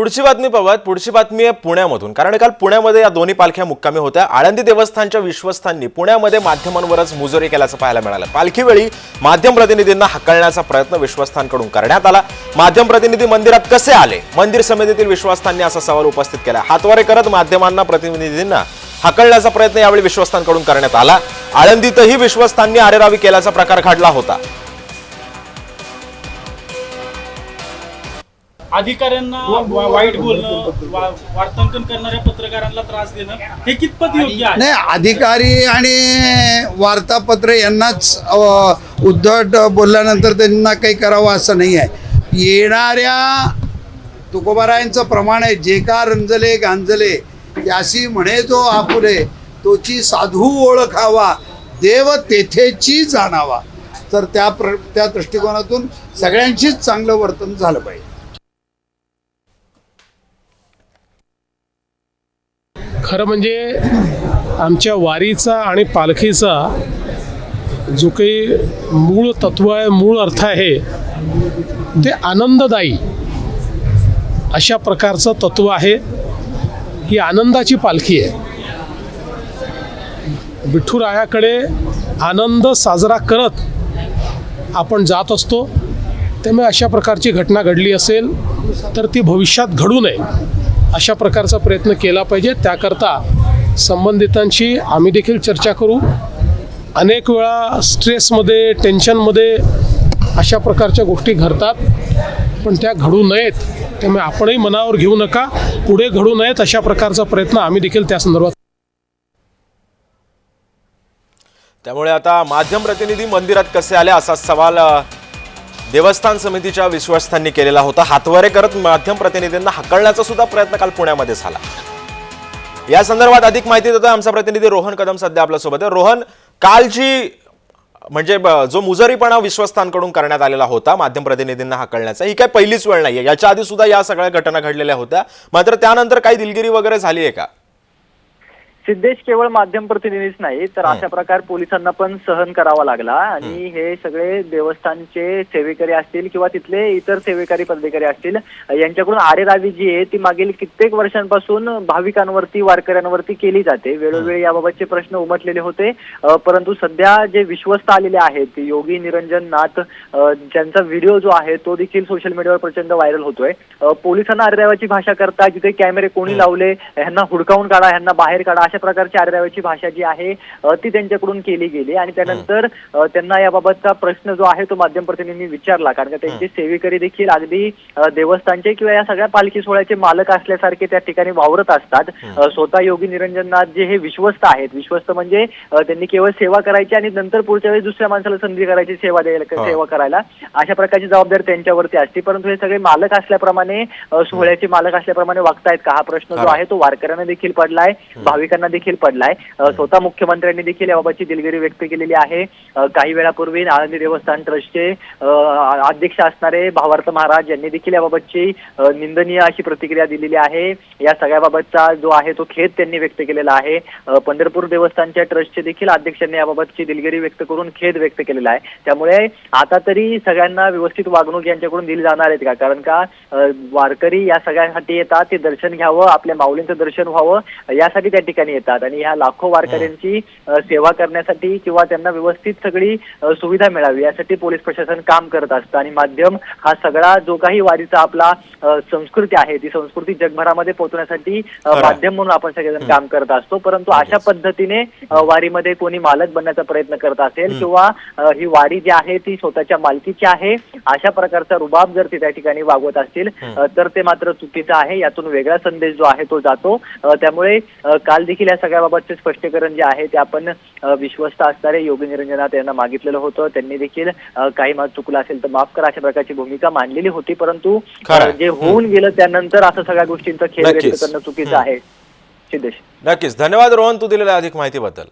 पुढची बातमी पाहूयात. पुढची बातमी आहे पुण्यामधून. कारण काल पुण्यामध्ये या दोन्ही पालख्या मुक्कामी होत्या. आळंदी देवस्थानच्या विश्वस्थांनी पुण्यामध्ये माध्यमांवरच मुजोरी केल्याचं पाहायला मिळालं. पालखीवेळी माध्यम प्रतिनिधींना हकलण्याचा प्रयत्न विश्वस्थानकडून करण्यात आला. माध्यम प्रतिनिधी मंदिरात कसे आले? मंदिर समितीतील विश्वस्थांनी असा सवाल उपस्थित केला. हातवारे करत माध्यमांना प्रतिनिधींना हकलण्याचा प्रयत्न यावेळी विश्वस्तांकडून करण्यात आला. आळंदीतही विश्वस्थांनी आरेरावी केल्याचा प्रकार घडला होता. अधिकाऱ्यांना वा- वाईट बोलणं वा- वार्तांकन करणाऱ्या पत्रकारांना त्रास देणं हे कितपत योग्य आहे? नाही अधिकारी आणि वार्तापत्र यांनाच अ, उद्धट बोलल्यानंतर त्यांना काही करावं असं नाही आहे. येणाऱ्या तुकोबारायांचं प्रमाण आहे जे का रंजले गांजले त्याशी म्हणे जो आपुले तोची साधू ओळखावा देव तेथेची जाणावा. तर त्या प्र त्या दृष्टिकोनातून सगळ्यांशीच चांगलं वर्तन झालं पाहिजे. खरं म्हणजे आमच्या वारीचा आणि पालखीचा जो काही मूळ तत्व आहे मूळ अर्थ आहे ते आनंददायी अशा प्रकारचं तत्व आहे. ही आनंदाची पालखी आहे. विठ्ठुरायाकडे आनंद साजरा करत आपण जात असतो त्यामुळे अशा प्रकारची घटना घडली असेल तर ती भविष्यात घडू नये. अशा प्रकारचा प्रयत्न केला पाहिजे. त्याकरता संबंधितांशी आम्ही देखील चर्चा करू. अनेक वेळा स्ट्रेसमध्ये टेन्शनमध्ये अशा प्रकारच्या गोष्टी घडतात. पण त्या घडू नयेत त्यामुळे आपणही मनावर घेऊ नका. पुढे घडू नयेत अशा प्रकारचा प्रयत्न आम्ही देखील त्या संदर्भात त्यामुळे आता माध्यम प्रतिनिधी मंदिरात कसे आले असा सवाल देवस्थान समितीच्या विश्वस्तांनी केलेला होता हातवारे करत माध्यम प्रतिनिधींना हकलण्याचा सुद्धा प्रयत्न काल पुण्यामध्ये झाला. या संदर्भात अधिक माहिती देतोय आमचा प्रतिनिधी रोहन कदम सध्या आपल्यासोबत आहे. रोहन कालची म्हणजे जो मुजरीपणा विश्वस्तांकडून करण्यात आलेला होता माध्यम प्रतिनिधींना हकलण्याचा ही काय पहिलीच वेळ नाहीये. याच्या आधी सुद्धा या सगळ्या घटना घडलेल्या होत्या. मात्र त्यानंतर काही दिलगिरी वगैरे झाली आहे का? सिद्धेश केवळ माध्यम प्रतिनिधीच नाही तर अशा प्रकार पोलिसांना पण सहन करावा लागला. आणि हे सगळे देवस्थानचे सेवेकरी असतील किंवा तिथले इतर सेवेकरी पदाधिकारी असतील यांच्याकडून आरेरावी जी आहे ती मागील कित्येक वर्षांपासून भाविकांवरती वारकऱ्यांवरती केली जाते. वेळोवेळी याबाबतचे प्रश्न उमटलेले होते. परंतु सध्या जे विश्वस्त आलेले आहेत योगी निरंजन नाथ ज्यांचा व्हिडिओ जो आहे तो देखील सोशल मीडियावर प्रचंड व्हायरल होतोय. पोलिसांना आरेरावाची भाषा करता जिथे कॅमेरे कोणी लावले ह्यांना हुडकावून काढा ह्यांना बाहेर काढा अशा प्रकारची आरेरावाची भाषा जी आहे ती त्यांच्याकडून केली गेली आणि त्यानंतर त्यांना याबाबतचा प्रश्न जो आहे तो माध्यम प्रतिनिधींनी विचारला. कारण का त्यांचे सेवेकरी देखील अगदी देवस्थानचे किंवा या सगळ्या पालखी सोहळ्याचे मालक असल्यासारखे त्या ठिकाणी वावरत असतात. स्वतः योगी निरंजननाथ जे हे विश्वस्त आहेत. विश्वस्त म्हणजे त्यांनी केवळ सेवा करायची आणि नंतर पुढच्या वेळेस दुसऱ्या माणसाला संधी करायची सेवा द्यायला. सेवा करायला. अशा प्रकारची जबाबदारी त्यांच्यावरती असते. परंतु हे सगळे मालक असल्याप्रमाणे सोहळ्याचे मालक असल्याप्रमाणे वागतायत का? हा प्रश्न जो. आहे तो वारकऱ्यांना देखील पडलाय. भाविकांना देखील पडलाय. स्वतः मुख्यमंत्र्यांनी देखील याबाबतची दिलगिरी व्यक्त केलेली आहे. काही वेळापूर्वी आळंदी देवस्थान ट्रस्टचे अध्यक्ष असणारे भावार्थ महाराज यांनी देखील याबाबतची निंदनीय अशी प्रतिक्रिया दिलेली आहे. या सगळ्याबाबतचा जो आहे तो खेद त्यांनी व्यक्त केलेला आहे. पंढरपूर देवस्थानच्या ट्रस्टचे देखील अध्यक्षांनी याबाबतची दिलगिरी व्यक्त करून खेद व्यक्त केलेला आहे. त्यामुळे आता तरी सगळ्यांना व्यवस्थित वागणूक यांच्याकडून दिली जाणार आहेत का? कारण का वारकरी या सगळ्यासाठी येतात ते दर्शन घ्यावं आपल्या माऊलींचं दर्शन व्हावं यासाठी त्या ठिकाणी येतात. आणि ह्या लाखो वारकऱ्यांची सेवा करण्यासाठी किंवा त्यांना व्यवस्थित सगळी सुविधा मिळावी यासाठी पोलीस प्रशासन काम करत असतं. आणि माध्यम हा सगळा जो काही वारीचा आपला संस्कृती आहे ती संस्कृती जगभरामध्ये पोहोचण्यासाठी. माध्यम म्हणून आपण सगळेजण काम करत असतो. परंतु अशा पद्धतीने वारीमध्ये कोणी मालक बनण्याचा प्रयत्न करत असेल किंवा ही वारी जी आहे ती स्वतःच्या मालकीची आहे अशा प्रकारचा रुबाब जर ते त्या ठिकाणी वागवत असतील तर ते मात्र चुकीचं आहे. यातून वेगळा संदेश जो आहे तो जातो. त्यामुळे काल देखील या सगळ्याबाबतचे स्पष्टीकरण जे आहे ते आपण विश्वस्त असणारे योगी निरंजनाथ यांना मागितलेलं होतं. त्यांनी देखील काही मत चुकलं असेल तर माफ करा अशा प्रकारची भूमिका मांडलेली होती. परंतु. जे होऊन गेलं त्यानंतर असं सगळ्या गोष्टींचं खेळ व्यक्त. करणं चुकीचं आहे. सिद्धेश. नक्कीच. धन्यवाद रोहन तू दिलेल्या अधिक माहितीबद्दल.